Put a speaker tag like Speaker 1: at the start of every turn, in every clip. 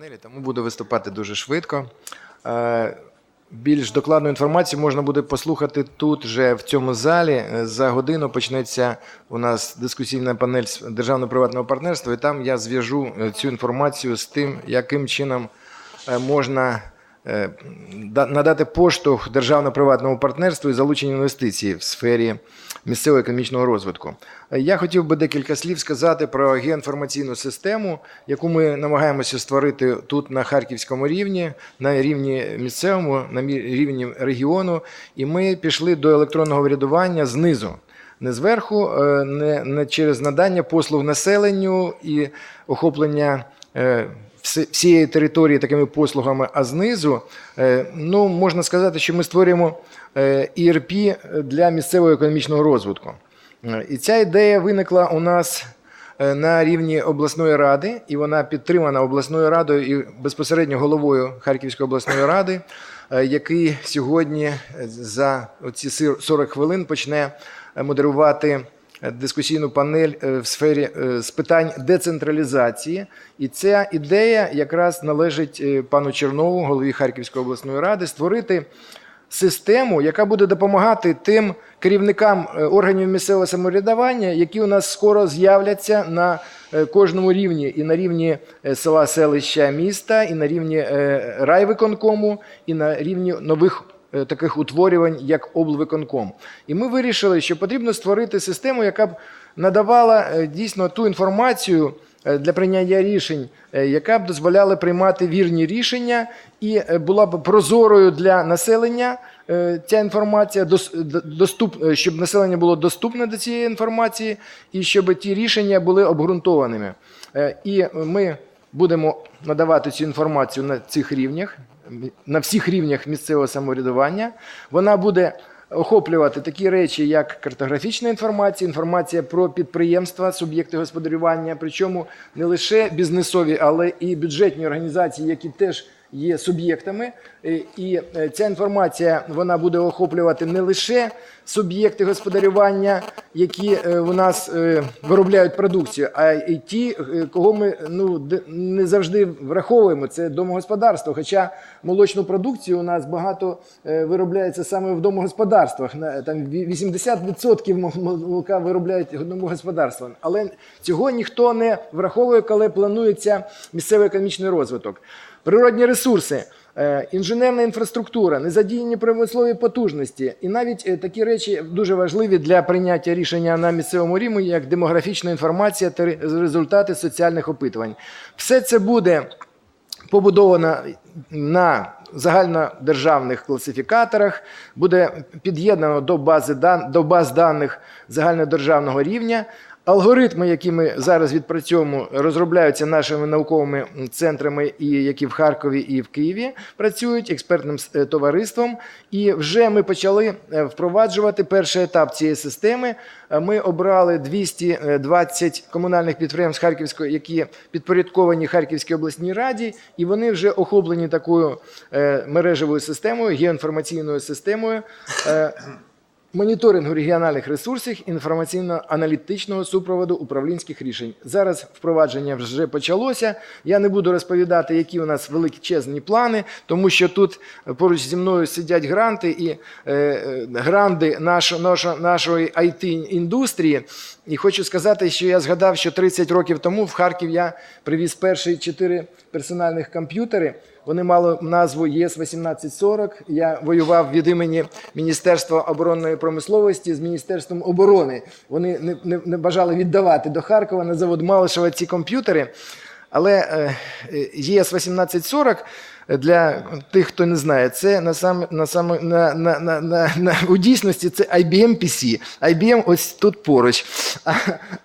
Speaker 1: панелі, тому буду виступати дуже швидко. Е, Більш докладну інформацію можна буде послухати тут, же в цьому залі. Е, За годину почнеться у нас дискусійна панель з державно-приватного партнерства, і там я зв'яжу е, цю інформацію з тим, яким чином можна надати поштовх державно-приватному партнерству і залучення інвестицій в сфері місцевого економічного розвитку. Е, Я хотів би декілька слів сказати про геоінформаційну систему, яку ми намагаємося створити тут на харківському рівні, на рівні місцевому, на рівні регіону. І ми пішли до електронного врядування знизу. Не зверху, е, не, через надання послуг населенню і охоплення е, всієї території такими послугами, а знизу, е, ну, можна сказати, що ми створюємо е, ERP для місцевого економічного розвитку. Е, І ця ідея виникла у нас на рівні обласної ради, і вона підтримана обласною радою і безпосередньо головою Харківської обласної ради, який сьогодні за ці 40 хвилин почне модерувати дискусійну панель е, в сфері е, з питань децентралізації. І ця ідея якраз належить е, пану Чернову, голові Харківської обласної ради, створити систему, яка буде допомагати тим керівникам е, органів місцевого самоврядування, які у нас скоро з'являться на е, кожному рівні, і на рівні е, села, селища, міста, і на рівні е, райвиконкому, і на рівні нових. Е, Таких утворювань, як облвиконком. І ми вирішили, що потрібно створити систему, яка б надавала е, дійсно ту інформацію е, для прийняття рішень, яка б дозволяла приймати вірні рішення і була б прозорою для населення ця інформація, дос- доступ, щоб населення було доступне до цієї інформації, і щоб ті рішення були обґрунтованими. І ми будемо надавати цю інформацію на цих рівнях, на всіх рівнях місцевого самоврядування. Вона буде охоплювати такі речі, як картографічна інформація, інформація про підприємства, суб'єкти господарювання, причому не лише бізнесові, але і бюджетні організації, які теж є суб'єктами. Е, І е, ця інформація вона буде охоплювати не лише суб'єкти господарювання, які е, у нас виробляють продукцію, а й ті, кого ми ну не завжди враховуємо. Це домогосподарство. Хоча молочну продукцію у нас багато виробляється саме в домогосподарствах. Там ві- 80% молока виробляють домогосподарства. Але цього ніхто не враховує, коли планується місцевий економічний розвиток. Природні ресурси. е, Інженерна інфраструктура, незадіяні промислові потужності, і навіть е, такі речі дуже важливі для прийняття рішення на місцевому рівні, як демографічна інформація та результати соціальних опитувань. Все це буде побудована на загальнодержавних класифікаторах, буде під'єднано до бази до баз даних загальнодержавного рівня. Алгоритми, які ми зараз відпрацьовуємо, розробляються нашими науковими центрами, і які в Харкові і в Києві працюють експертним е, товариством. І вже ми почали е, впроваджувати перший етап цієї системи. Е, Ми обрали 220 комунальних підприємств Харківської, які підпорядковані Харківській обласній раді, і вони вже охоплені такою мережевою системою, геоінформаційною системою. Е, Моніторингу регіональних ресурсів, інформаційно-аналітичного супроводу управлінських рішень. Зараз впровадження вже почалося. Я не буду розповідати, які у нас величезні плани, тому що тут поруч зі мною сидять гранти і е, е, гранди нашо, нашо, нашої IT-індустрії. І хочу сказати, що я згадав, що 30 років тому в Харків я привіз перші чотири персональних комп'ютери. Вони мали назву ЄС 1840. Я воював від імені Міністерства оборонної промисловості з Міністерством оборони. Вони не, не, не бажали віддавати до Харкова на завод Малишева ці комп'ютери. Але е, е, ЄС 1840 для тих, хто не знає, це на сам, на саме, на, на, на, на, на, у дійсності це IBM PC. IBM ось тут поруч. А,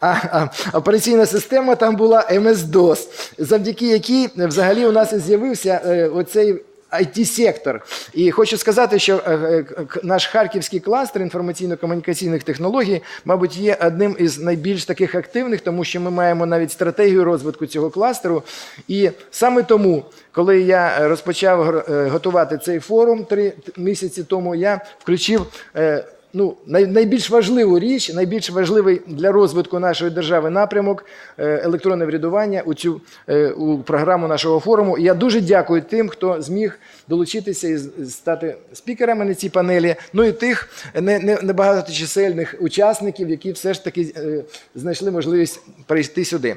Speaker 1: а, а операційна система там була MS-DOS, завдяки якій взагалі у нас і з'явився е, оцей IT-сектор. І хочу сказати, що е, е, наш харківський кластер інформаційно-комунікаційних технологій, мабуть, є одним із найбільш таких активних, тому що ми маємо навіть стратегію розвитку цього кластеру. І саме тому, коли я розпочав е, готувати цей форум три місяці тому, я включив. Ну, найбільш важливу річ, найбільш важливий для розвитку нашої держави напрямок е, електронне врядування у цю е, у програму нашого форуму. І я дуже дякую тим, хто зміг долучитися і стати спікерами на цій панелі. Ну і тих не, не, небагаточисельних учасників, які все ж таки е, знайшли можливість прийти сюди.